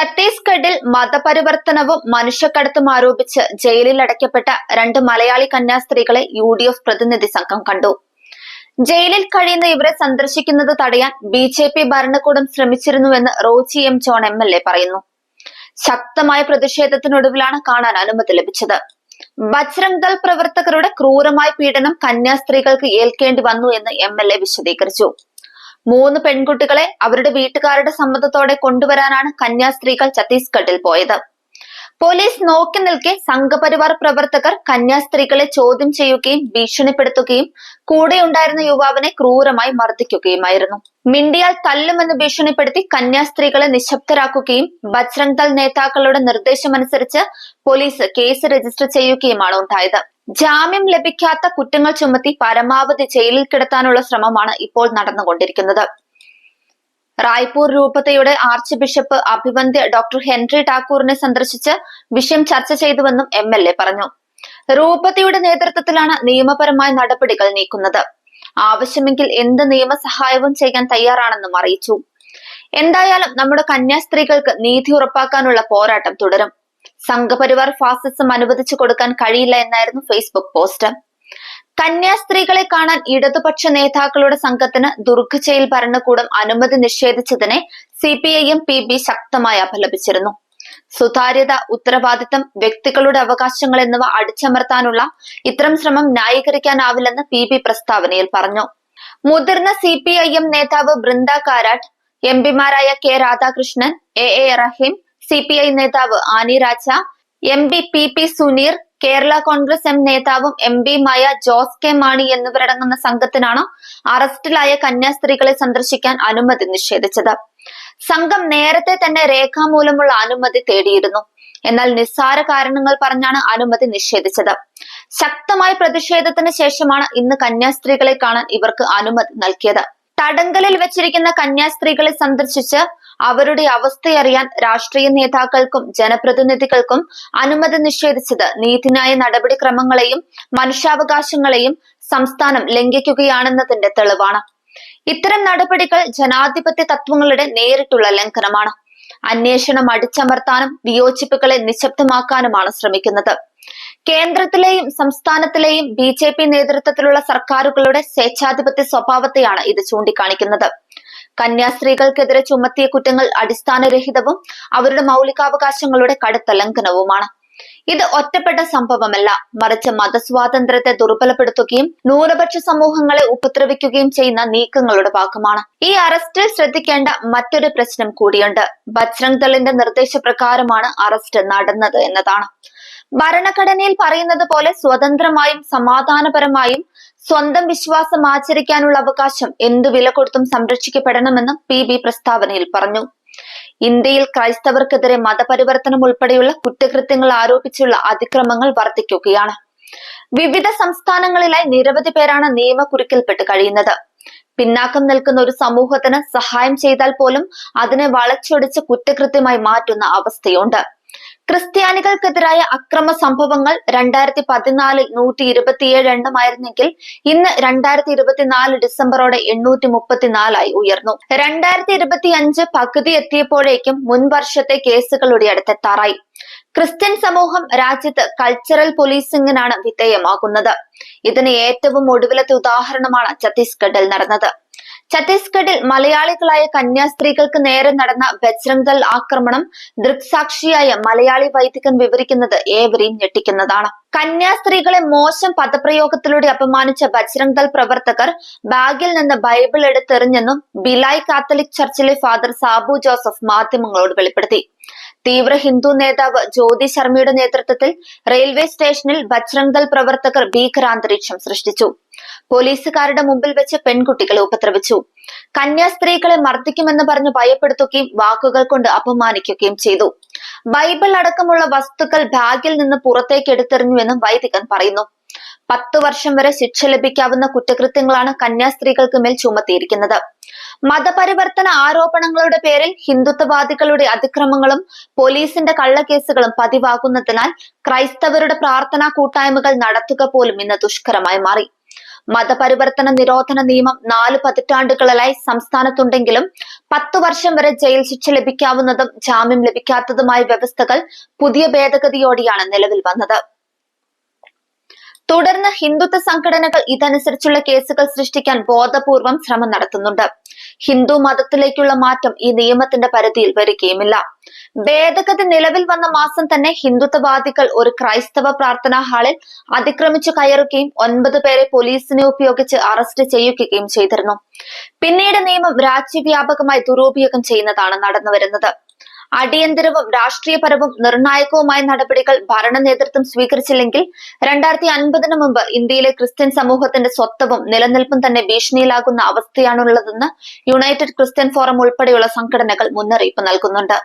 ഛത്തീസ്ഗഡിൽ മതപരിവർത്തനവും മനുഷ്യക്കടത്തും ആരോപിച്ച് ജയിലിൽ അടയ്ക്കപ്പെട്ട രണ്ട് മലയാളി കന്യാസ്ത്രീകളെ യു ഡി എഫ് പ്രതിനിധി സംഘം കണ്ടു. ജയിലിൽ കഴിയുന്ന ഇവരെ സന്ദർശിക്കുന്നത് തടയാൻ ബി ജെ പി ഭരണകൂടം ശ്രമിച്ചിരുന്നുവെന്ന് Roji M John M L A പറയുന്നു. ശക്തമായ പ്രതിഷേധത്തിനൊടുവിലാണ് കാണാൻ അനുമതി ലഭിച്ചത്. ബജ്രംഗ് ദൾ പ്രവർത്തകരുടെ ക്രൂരമായ പീഡനം കന്യാസ്ത്രീകൾക്ക് ഏൽക്കേണ്ടി വന്നു എന്ന് എം എൽ എ വിശദീകരിച്ചു. മൂന്ന് പെൺകുട്ടികളെ അവരുടെ വീട്ടുകാരുടെ സമ്മതത്തോടെ കൊണ്ടുവരാനാണ് കന്യാസ്ത്രീകൾ ഛത്തീസ്ഗഡിൽ പോയത്. പോലീസ് നോക്കി നിൽക്കെ സംഘപരിവാർ പ്രവർത്തകർ കന്യാസ്ത്രീകളെ ചോദ്യം ചെയ്യുകയും ഭീഷണിപ്പെടുത്തുകയും കൂടെയുണ്ടായിരുന്ന യുവാവിനെ ക്രൂരമായി മർദ്ദിക്കുകയുമായിരുന്നു. മിണ്ടിയാൽ തല്ലുമെന്ന് ഭീഷണിപ്പെടുത്തി കന്യാസ്ത്രീകളെ നിശബ്ദരാക്കുകയും ബജ്രംഗ് ദൾ നേതാക്കളുടെ നിർദ്ദേശമനുസരിച്ച് പോലീസ് കേസ് രജിസ്റ്റർ ചെയ്യുകയുമാണ് ഉണ്ടായത്. ജാമ്യം ലഭിക്കാത്ത കുറ്റങ്ങൾ ചുമത്തി പരമാവധി ജയിലിൽ കിടത്താനുള്ള ശ്രമമാണ് ഇപ്പോൾ നടന്നുകൊണ്ടിരിക്കുന്നത്. റായ്പൂർ രൂപതയുടെ ആർച്ച് ബിഷപ്പ് അഭിവന്ദ്യ ഡോക്ടർ ഹെൻറി ടാക്കൂറിനെ സന്ദർശിച്ച് വിഷയം ചർച്ച ചെയ്തുവെന്നും എം എൽ എ പറഞ്ഞു. രൂപതയുടെ നേതൃത്വത്തിലാണ് നിയമപരമായ നടപടികൾ നീക്കുന്നത്. ആവശ്യമെങ്കിൽ എന്ത് നിയമസഹായവും ചെയ്യാൻ തയ്യാറാണെന്നും അറിയിച്ചു. എന്തായാലും നമ്മുടെ കന്യാസ്ത്രീകൾക്ക് നീതി ഉറപ്പാക്കാനുള്ള പോരാട്ടം തുടരും. സംഘപരിവാർ ഫാസിസം അനുവദിച്ചു കൊടുക്കാൻ കഴിയില്ല എന്നായിരുന്നു ഫേസ്ബുക്ക് പോസ്റ്റ്. കന്യാസ്ത്രീകളെ കാണാൻ ഇടതുപക്ഷ നേതാക്കളുടെ സംഘത്തിന് ദുർഘചയിൽ ഭരണകൂടം അനുമതി നിഷേധിച്ചതിനെ C P I M P B ശക്തമായി അപലപിച്ചിരുന്നു. സുതാര്യത ഉത്തരവാദിത്തം വ്യക്തികളുടെ അവകാശങ്ങൾ എന്നിവ അടിച്ചമർത്താനുള്ള ഇത്തരം ശ്രമം ന്യായീകരിക്കാനാവില്ലെന്ന് പി ബി പ്രസ്താവനയിൽ പറഞ്ഞു. മുതിർന്ന സി പി ഐ എം നേതാവ് Brinda Karat M പിമാരായ K Radhakrishnan A A Rahim C P I നേതാവ് Annie Raja M P P P Suneer Kerala Congress M നേതാവും എം പിയുമായ ജോസ് കെ മാണി എന്നിവരടങ്ങുന്ന സംഘത്തിനാണ് അറസ്റ്റിലായ കന്യാസ്ത്രീകളെ സന്ദർശിക്കാൻ അനുമതി നിഷേധിച്ചത്. സംഘം നേരത്തെ തന്നെ രേഖാമൂലമുള്ള അനുമതി തേടിയിരുന്നു. എന്നാൽ നിസ്സാര കാരണങ്ങൾ പറഞ്ഞാണ് അനുമതി നിഷേധിച്ചത്. ശക്തമായ പ്രതിഷേധത്തിന് ശേഷമാണ് ഇന്ന് കന്യാസ്ത്രീകളെ കാണാൻ ഇവർക്ക് അനുമതി നൽകിയത്. തടങ്കലിൽ വെച്ചിരിക്കുന്ന കന്യാസ്ത്രീകളെ സന്ദർശിച്ച് അവരുടെ അവസ്ഥയറിയാൻ രാഷ്ട്രീയ നേതാക്കൾക്കും ജനപ്രതിനിധികൾക്കും അനുമതി നിഷേധിച്ചത് നീതിന്യായ നടപടിക്രമങ്ങളെയും മനുഷ്യാവകാശങ്ങളെയും സംസ്ഥാനം ലംഘിക്കുകയാണെന്നതിന്റെ തെളിവാണ്. ഇത്തരം നടപടികൾ ജനാധിപത്യ തത്വങ്ങളുടെ നേരിട്ടുള്ള ലംഘനമാണ്. അന്വേഷണം അടിച്ചമർത്താനും വിയോജിപ്പുകളെ നിശബ്ദമാക്കാനുമാണ് ശ്രമിക്കുന്നത്. കേന്ദ്രത്തിലെയും സംസ്ഥാനത്തിലെയും ബി ജെ പി നേതൃത്വത്തിലുള്ള സർക്കാരുകളുടെ സ്വേച്ഛാധിപത്യ സ്വഭാവത്തെയാണ് ഇത് ചൂണ്ടിക്കാണിക്കുന്നത്. കന്യാസ്ത്രീകൾക്കെതിരെ ചുമത്തിയ കുറ്റങ്ങൾ അടിസ്ഥാനരഹിതവും അവരുടെ മൗലികാവകാശങ്ങളുടെ കടുത്ത ലംഘനവുമാണ് ഇത് ഒറ്റപ്പെട്ട സംഭവമല്ല. മറിച്ച് മതസ്വാതന്ത്ര്യത്തെ ദുർബലപ്പെടുത്തുകയും ന്യൂനപക്ഷ സമൂഹങ്ങളെ ഉപദ്രവിക്കുകയും ചെയ്യുന്ന നീക്കങ്ങളുടെ ഭാഗമാണ്. ഈ അറസ്റ്റിൽ ശ്രദ്ധിക്കേണ്ട മറ്റൊരു പ്രശ്നം കൂടിയുണ്ട്. ബജ്രംഗ് ദളിന്റെ നിർദ്ദേശപ്രകാരമാണ് അറസ്റ്റ് നടന്നത് എന്നതാണ്. ഭരണഘടനയിൽ പറയുന്നത് പോലെ സ്വതന്ത്രമായും സമാധാനപരമായും സ്വന്തം വിശ്വാസം ആചരിക്കാനുള്ള അവകാശം എന്തു വില കൊടുത്തും സംരക്ഷിക്കപ്പെടണമെന്നും പി ബി പ്രസ്താവനയിൽ പറഞ്ഞു. ഇന്ത്യയിൽ ക്രൈസ്തവർക്കെതിരെ മതപരിവർത്തനം ഉൾപ്പെടെയുള്ള കുറ്റകൃത്യങ്ങൾ ആരോപിച്ചുള്ള അതിക്രമങ്ങൾ വർദ്ധിക്കുകയാണ് വിവിധ സംസ്ഥാനങ്ങളിലായി നിരവധി പേരാണ് നിയമക്കുരുക്കിൽപ്പെട്ട് കഴിയുന്നത്. പിന്നാക്കം നിൽക്കുന്ന ഒരു സമൂഹത്തിന് സഹായം ചെയ്താൽ പോലും അതിനെ വളച്ചൊടിച്ച് കുറ്റകൃത്യമായി മാറ്റുന്ന അവസ്ഥയുണ്ട്. ക്രിസ്ത്യാനികൾക്കെതിരായ അക്രമ സംഭവങ്ങൾ രണ്ടായിരത്തി പതിനാലിൽ നൂറ്റി ഇരുപത്തിയേഴ് എണ്ണമായിരുന്നെങ്കിൽ ഇന്ന് രണ്ടായിരത്തി ഇരുപത്തിനാല് ഡിസംബറോടെ എണ്ണൂറ്റി മുപ്പത്തിനാലായി ഉയർന്നു. രണ്ടായിരത്തി ഇരുപത്തി അഞ്ച് പകുതി എത്തിയപ്പോഴേക്കും മുൻവർഷത്തെ കേസുകളുടെ അടുത്തെത്താറായി ക്രിസ്ത്യൻ സമൂഹം രാജ്യത്ത് കൾച്ചറൽ പോലീസിംഗിനാണ് വിധേയമാകുന്നത്. ഇതിന് ഏറ്റവും ഒടുവിലത്തെ ഉദാഹരണമാണ് ഛത്തീസ്ഗഡിൽ നടന്നത്. ഛത്തീസ്ഗഡിൽ മലയാളികളായ കന്യാസ്ത്രീകൾക്ക് നേരെ നടന്ന ബജ്രംഗൽ ആക്രമണം ദൃക്സാക്ഷിയായ മലയാളി വൈദികൻ വിവരിക്കുന്നത് ഏവരെയും ഞെട്ടിക്കുന്നതാണ്. കന്യാസ്ത്രീകളെ മോശം പദപ്രയോഗത്തിലൂടെ അപമാനിച്ച ബജ്രംഗ് ദൾ പ്രവർത്തകർ ബാഗിൽ നിന്ന് ബൈബിൾ എടുത്തെറിഞ്ഞെന്നും ബിലായ് കാത്തലിക് ചർച്ചിലെ ഫാദർ സാബു ജോസഫ് മാധ്യമങ്ങളോട് വെളിപ്പെടുത്തി. തീവ്ര ഹിന്ദു നേതാവ് ജ്യോതി ശർമ്മയുടെ നേതൃത്വത്തിൽ റെയിൽവേ സ്റ്റേഷനിൽ ബജ്രംഗ് ദൾ പ്രവർത്തകർ ഭീകരാന്തരീക്ഷം സൃഷ്ടിച്ചു. പോലീസുകാരുടെ മുമ്പിൽ വെച്ച് പെൺകുട്ടികളെ ഉപദ്രവിച്ചു. കന്യാസ്ത്രീകളെ മർദ്ദിക്കുമെന്ന് പറഞ്ഞ് ഭയപ്പെടുത്തുകയും വാക്കുകൾ കൊണ്ട് അപമാനിക്കുകയും ചെയ്തു. ബൈബിൾ അടക്കമുള്ള വസ്തുക്കൾ ബാഗിൽ നിന്ന് പുറത്തേക്ക് എടുത്തെറിഞ്ഞുവെന്നും വൈദികൻ പറയുന്നു. പത്തു വർഷം വരെ ശിക്ഷ ലഭിക്കാവുന്ന കുറ്റകൃത്യങ്ങളാണ് കന്യാസ്ത്രീകൾക്ക് മേൽ ചുമത്തിയിരിക്കുന്നത്. മതപരിവർത്തന ആരോപണങ്ങളുടെ പേരിൽ ഹിന്ദുത്വവാദികളുടെ അതിക്രമങ്ങളും പോലീസിന്റെ കള്ളക്കേസുകളും പതിവാകുന്നതിനാൽ ക്രൈസ്തവരുടെ പ്രാർത്ഥനാ കൂട്ടായ്മകൾ നടത്തുക പോലും ഇന്ന് ദുഷ്കരമായി മാറി. മതപരിവർത്തന നിരോധന നിയമം നാല് പതിറ്റാണ്ടുകളിലായി സംസ്ഥാനത്തുണ്ടെങ്കിലും പത്തു വർഷം വരെ ജയിൽ ശിക്ഷ ലഭിക്കാവുന്നതും ജാമ്യം ലഭിക്കാത്തതുമായ വ്യവസ്ഥകൾ പുതിയ ഭേദഗതിയോടെയാണ് നിലവിൽ വന്നത്. തുടർന്ന് ഹിന്ദുത്വ സംഘടനകൾ ഇതനുസരിച്ചുള്ള കേസുകൾ സൃഷ്ടിക്കാൻ ബോധപൂർവം ശ്രമം നടത്തുന്നുണ്ട്. ഹിന്ദു മതത്തിലേക്കുള്ള മാറ്റം ഈ നിയമത്തിന്റെ പരിധിയിൽ വരികയുമില്ല. ഭേദഗതി നിലവിൽ വന്ന മാസം തന്നെ ഹിന്ദുത്വവാദികൾ ഒരു ക്രൈസ്തവ പ്രാർത്ഥനാ ഹാളിൽ അതിക്രമിച്ചു കയറുകയും ഒൻപത് പേരെ പോലീസിനെ ഉപയോഗിച്ച് അറസ്റ്റ് ചെയ്യുകയും ചെയ്തിരുന്നു. പിന്നീട് നിയമം രാജ്യവ്യാപകമായി ദുരുപയോഗം ചെയ്യുന്നതാണ് നടന്നുവരുന്നത്. അടിയന്തരവും രാഷ്ട്രീയപരവും നിർണായകവുമായ നടപടികൾ ഭരണ നേതൃത്വം സ്വീകരിച്ചില്ലെങ്കിൽ രണ്ടായിരത്തി അൻപതിനു മുമ്പ് ഇന്ത്യയിലെ ക്രിസ്ത്യൻ സമൂഹത്തിന്റെ സ്വത്വവും നിലനിൽപ്പും തന്നെ ഭീഷണിയിലാകുന്ന അവസ്ഥയാണുള്ളതെന്ന് യുണൈറ്റഡ് ക്രിസ്ത്യൻ ഫോറം ഉൾപ്പെടെയുള്ള സംഘടനകൾ മുന്നറിയിപ്പ് നൽകുന്നുണ്ട്.